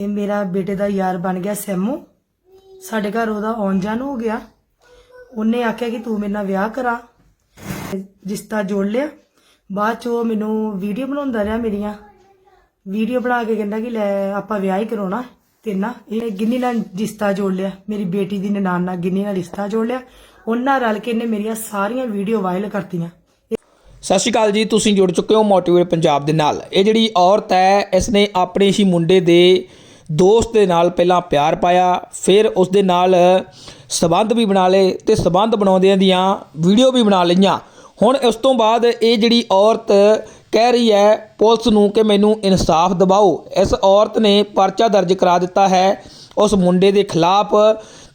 ਇਹ ਮੇਰਾ ਬੇਟੇ ਦਾ ਯਾਰ ਬਣ ਗਿਆ ਸੈਮੂ। ਸਾਡੇ ਘਰ ਉਹਦਾ ਆਉਣ ਜਾਣ ਹੋ ਗਿਆ। ਉਹਨੇ ਆਖਿਆ ਕਿ ਤੂੰ ਮੇਰੇ ਨਾਲ ਵਿਆਹ ਕਰਾ। ਰਿਸ਼ਤਾ ਜੋੜ ਲਿਆ। ਬਾਅਦ ਚ ਉਹ ਮੈਨੂੰ ਵੀਡੀਓ ਬਣਾਉਂਦਾ ਰਿਹਾ ਮੇਰੀਆਂ। ਵੀਡੀਓ ਬਣਾ ਕੇ ਕਹਿੰਦਾ ਕਿ ਲੈ ਆਪਾਂ ਵਿਆਹ ਹੀ ਕਰਾਉਣਾ ਤੇ ਇਹ ਗਿੰਨੀ ਨਾਲ ਰਿਸ਼ਤਾ ਜੋੜ ਲਿਆ। ਮੇਰੀ ਬੇਟੀ ਦੀ ਨਨਾਣ ਨਾਲ ਗਿੰਨੀ ਨਾਲ ਰਿਸ਼ਤਾ ਜੋੜ ਲਿਆ। ਉਹਨਾਂ ਰਲ ਕੇ ਇਹਨੇ ਮੇਰੀਆਂ ਸਾਰੀਆਂ ਵੀਡੀਓ ਵਾਇਰਲ ਕਰਤੀਆਂ। ਸਤਿ ਸ਼੍ਰੀ ਅਕਾਲ ਜੀ, ਤੁਸੀਂ ਜੁੜ ਚੁੱਕੇ ਹੋ ਮੋਟੀਵੇਟ ਪੰਜਾਬ ਦੇ ਨਾਲ। ਇਹ ਜਿਹੜੀ ਔਰਤ ਹੈ ਇਸ ਨੇ ਆਪਣੇ ਹੀ ਮੁੰਡੇ ਦੇ ਦੋਸਤ ਦੇ ਨਾਲ ਪਹਿਲਾਂ ਪਿਆਰ ਪਾਇਆ, ਫਿਰ ਉਸ ਦੇ ਨਾਲ ਸਬੰਧ ਵੀ ਬਣਾ ਲਏ ਤੇ ਸਬੰਧ ਬਣਾਉਂਦਿਆਂ ਦੀਆਂ ਵੀਡੀਓ ਵੀ ਬਣਾ ਲਈਆਂ। ਹੁਣ ਉਸ ਤੋਂ ਬਾਅਦ ਇਹ ਜਿਹੜੀ ਔਰਤ ਕਹਿ ਰਹੀ ਹੈ ਪੁਲਿਸ ਨੂੰ ਕਿ ਮੈਨੂੰ ਇਨਸਾਫ ਦਿਵਾਓ, ਇਸ ਔਰਤ ਨੇ ਪਰਚਾ ਦਰਜ ਕਰਾ ਦਿੱਤਾ ਹੈ ਉਸ ਮੁੰਡੇ ਦੇ ਖਿਲਾਫ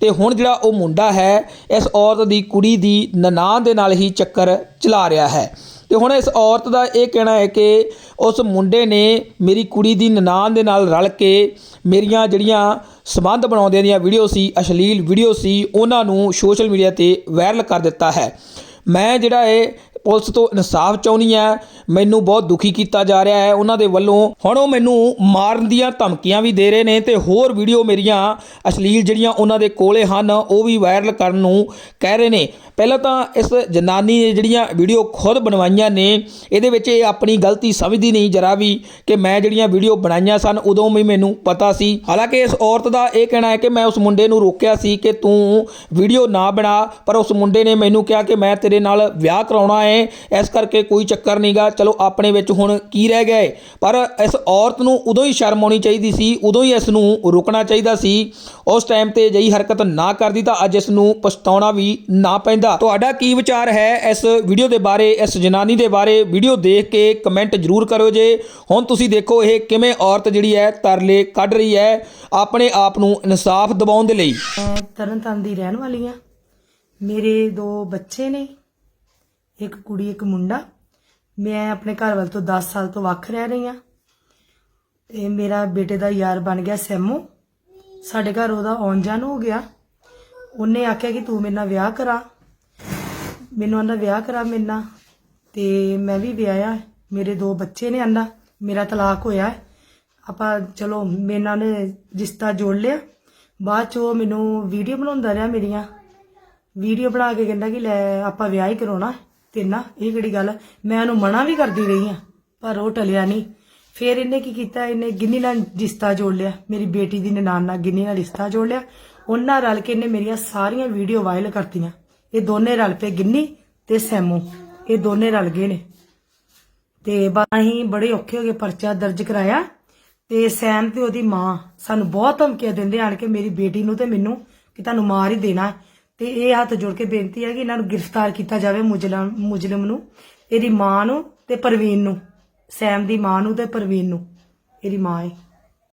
ਤੇ ਹੁਣ ਜਿਹੜਾ ਉਹ ਮੁੰਡਾ ਹੈ, ਇਸ ਔਰਤ ਦੀ ਕੁੜੀ ਦੀ ਨਨਾਣ ਦੇ ਨਾਲ ਹੀ ਚੱਕਰ ਚਲਾ ਰਿਹਾ ਹੈ। ਤੇ ਹੁਣ ਇਸ ਔਰਤ ਦਾ ਇਹ ਕਹਿਣਾ ਹੈ ਕਿ ਉਸ ਮੁੰਡੇ ਨੇ ਮੇਰੀ ਕੁੜੀ ਦੀ ਨਨਾਣ ਦੇ ਨਾਲ ਰਲ ਕੇ ਮੇਰੀਆਂ ਜਿਹੜੀਆਂ ਸਬੰਧ ਬਣਾਉਂਦਿਆਂ ਦੀਆਂ ਵੀਡੀਓ ਸੀ, ਅਸ਼ਲੀਲ ਵੀਡੀਓ ਸੀ, ਉਹਨਾਂ ਨੂੰ ਸੋਸ਼ਲ ਮੀਡੀਆ ਤੇ ਵਾਇਰਲ ਕਰ ਦਿੱਤਾ ਹੈ। ਮੈਂ ਜਿਹੜਾ ਇਹ ਪੁਲਿਸ ਤੋਂ ਇਨਸਾਫ ਚਾਹੁੰਦੀ ਆ ਮੈਨੂੰ ਬਹੁਤ ਦੁਖੀ ਕੀਤਾ ਜਾ ਰਿਹਾ ਹੈ। ਉਹਨਾਂ ਦੇ ਵੱਲੋਂ ਹੁਣ ਉਹ ਮੈਨੂੰ ਮਾਰਨ ਦੀਆਂ ਧਮਕੀਆਂ ਵੀ ਦੇ ਰਹੇ ਨੇ ਤੇ ਹੋਰ ਵੀਡੀਓ ਮੇਰੀਆਂ ਅਸ਼ਲੀਲ ਜਿਹੜੀਆਂ ਉਹਨਾਂ ਦੇ ਕੋਲੇ ਹਨ, ਉਹ ਵੀ ਵਾਇਰਲ ਕਰਨ ਨੂੰ ਕਹਿ ਰਹੇ ਨੇ। ਪਹਿਲਾਂ ਤਾਂ ਇਸ ਜਨਾਨੀ ਨੇ ਜਿਹੜੀਆਂ ਵੀਡੀਓ ਖੁਦ ਬਣਵਾਈਆਂ ਨੇ, ਇਹਦੇ ਵਿੱਚ ਇਹ ਆਪਣੀ ਗਲਤੀ ਸਮਝਦੀ ਨਹੀਂ, ਜਰਾ ਵੀ ਕਿ ਮੈਂ ਜਿਹੜੀਆਂ ਵੀਡੀਓ ਬਣਾਈਆਂ ਸਨ, ਉਦੋਂ ਵੀ ਮੈਨੂੰ ਪਤਾ ਸੀ। ਹਾਲਾਂਕਿ ਇਸ ਔਰਤ ਦਾ ਇਹ ਕਹਿਣਾ ਹੈ ਕਿ ਮੈਂ ਉਸ ਮੁੰਡੇ ਨੂੰ ਰੋਕਿਆ ਸੀ ਕਿ ਤੂੰ ਵੀਡੀਓ ਨਾ ਬਣਾ, ਪਰ ਉਸ ਮੁੰਡੇ ਨੇ ਮੈਨੂੰ ਕਿਹਾ ਕਿ ਮੈਂ ਤੇਰੇ ਨਾਲ ਵਿਆਹ ਕਰਾਉਣਾ ਹੈ। ਇਸ ਕਰਕੇ ਕੋਈ ਚੱਕਰ ਨਹੀਂਗਾ ਚਲੋ, ਆਪਣੇ ਵਿੱਚ ਹੁਣ ਕੀ ਰਹਿ ਗਿਆ ਪਰ ਇਸ ਔਰਤ ਨੂੰ ਉਦੋਂ ਹੀ ਸ਼ਰਮ ਆਉਣੀ ਚਾਹੀਦੀ ਸੀ, ਉਦੋਂ ਹੀ ਇਸ ਨੂੰ ਰੁਕਣਾ ਚਾਹੀਦਾ ਸੀ। ਉਸ ਟਾਈਮ ਤੇ ਅਜਿਹੀ ਹਰਕਤ ਨਾ ਕਰਦੀ ਤਾਂ ਅੱਜ ਇਸ ਨੂੰ ਪਛਤਾਉਣਾ ਵੀ ਨਾ ਪੈਂਦਾ। ਤੁਹਾਡਾ ਕੀ ਵਿਚਾਰ ਹੈ ਇਸ ਵੀਡੀਓ ਦੇ ਬਾਰੇ, ਇਸ ਜਨਾਨੀ ਦੇ ਬਾਰੇ? ਵੀਡੀਓ ਦੇਖ ਕੇ ਕਮੈਂਟ ਜ਼ਰੂਰ ਕਰੋ ਜੇ। ਹੁਣ ਤੁਸੀਂ ਦੇਖੋ ਇਹ ਕਿਵੇਂ ਔਰਤ ਜਿਹੜੀ ਹੈ ਤਰਲੇ ਕੱਢ ਰਹੀ ਹੈ ਆਪਣੇ ਆਪ ਨੂੰ ਇਨਸਾਫ ਦਿਵਾਉਣ ਦੇ ਲਈ। ਮੈਂ ਤਰਨਤਾਰਨ ਦੀ ਰਹਿਣ ਵਾਲੀ ਆ ਮੇਰੇ ਦੋ ਬੱਚੇ ਨੇ। ਇੱਕ ਕੁੜੀ, ਇੱਕ ਮੁੰਡਾ। ਮੈਂ ਆਪਣੇ ਘਰ ਵਾਲ ਤੋਂ 10 ਸਾਲ ਤੋਂ ਵੱਖ ਰਹਿ ਰਹੀ ਹਾਂ। ਤੇ ਮੇਰਾ ਬੇਟੇ ਦਾ ਯਾਰ ਬਣ ਗਿਆ ਸੈਮੂ। ਸਾਡੇ ਘਰ ਉਹਦਾ ਆਉਣ ਜਾਣ ਹੋ ਗਿਆ। ਉਹਨੇ ਆਖਿਆ ਕਿ ਤੂੰ ਮੇਰੇ ਨਾਲ ਵਿਆਹ ਕਰਾ। ਮੈਨੂੰ ਆਂਦਾ ਵਿਆਹ ਕਰਾ ਮੇਰੇ ਨਾਲ। ਤੇ ਮੈਂ ਵੀ ਵਿਆਹਿਆ ਮੇਰੇ ਦੋ ਬੱਚੇ ਨੇ ਆਂਦਾ ਮੇਰਾ ਤਲਾਕ ਹੋਇਆ ਆਪਾਂ ਚਲੋ, ਮੇਰੇ ਨਾਲ ਨੇ ਰਿਸ਼ਤਾ ਜੋੜ ਲਿਆ। ਬਾਅਦ ਚ ਉਹ ਮੈਨੂੰ ਵੀਡੀਓ ਬਣਾਉਂਦਾ ਰਿਹਾ ਮੇਰੀਆਂ। ਵੀਡੀਓ ਬਣਾ ਕੇ ਕਹਿੰਦਾ ਕਿ ਲੈ, ਆਪਾਂ ਵਿਆਹ ਹੀ ਕਰਾਉਣਾ ਤੇ ਨਾ, ਇਹ ਕਿਹੜੀ ਗੱਲ ਹੈ? ਮੈਂ ਉਹਨੂੰ ਮਨਾ ਵੀ ਕਰਦੀ ਰਹੀ ਆ, ਪਰ ਉਹ ਟਲਿਆ ਨਹੀਂ। ਫਿਰ ਇਹਨੇ ਕੀ ਕੀਤਾ? ਇਹਨੇ ਗਿੰਨੀ ਨਾਲ ਰਿਸ਼ਤਾ ਜੋੜ ਲਿਆ। ਮੇਰੀ ਬੇਟੀ ਦੀ ਨਨਾਣ ਨਾਲ ਗਿੰਨੀ ਨਾਲ ਰਿਸ਼ਤਾ ਜੋੜ ਲਿਆ। ਉਹਨਾਂ ਰਲ ਕੇ ਇਹਨੇ ਮੇਰੀਆਂ ਸਾਰੀਆਂ ਵੀਡੀਓ ਵਾਇਰਲ ਕਰਤੀਆਂ। ਇਹ ਦੋਨੇ ਰਲ ਪਏ, ਗਿੰਨੀ ਤੇ ਸੈਮੂ। ਇਹ ਦੋਨੇ ਰਲ ਗਏ ਨੇ। ਤੇ ਬਾਅਦ ਅਸੀਂ ਬੜੇ ਔਖੇ ਹੋ ਕੇ ਪਰਚਾ ਦਰਜ ਕਰਾਇਆ। ਤੇ ਸੈਮ ਤੇ ਉਹਦੀ ਮਾਂ ਸਾਨੂੰ ਬਹੁਤ ਧਮਕੀਆਂ ਦਿੰਦੇ ਆਣ ਕੇ ਮੇਰੀ ਬੇਟੀ ਨੂੰ ਤੇ ਮੈਨੂੰ ਕਿ ਤੁਹਾਨੂੰ ਮਾਰ ਹੀ ਦੇਣਾ। ਤੇ ਇਹ ਹੱਥ ਜੋੜ ਕੇ ਬੇਨਤੀ ਹੈ ਕਿ ਇਹਨਾਂ ਨੂੰ ਗ੍ਰਿਫਤਾਰ ਕੀਤਾ ਜਾਵੇ ਮੁਜਲਮ ਮੁਜਲਮ ਨੂੰ, ਇਹਦੀ ਮਾਂ ਨੂੰ ਤੇ ਪ੍ਰਵੀਨ ਨੂੰ, ਸੈਮ ਦੀ ਮਾਂ ਨੂੰ ਤੇ ਪ੍ਰਵੀਨ ਨੂੰ, ਇਹਦੀ ਮਾਂ ਹੈ।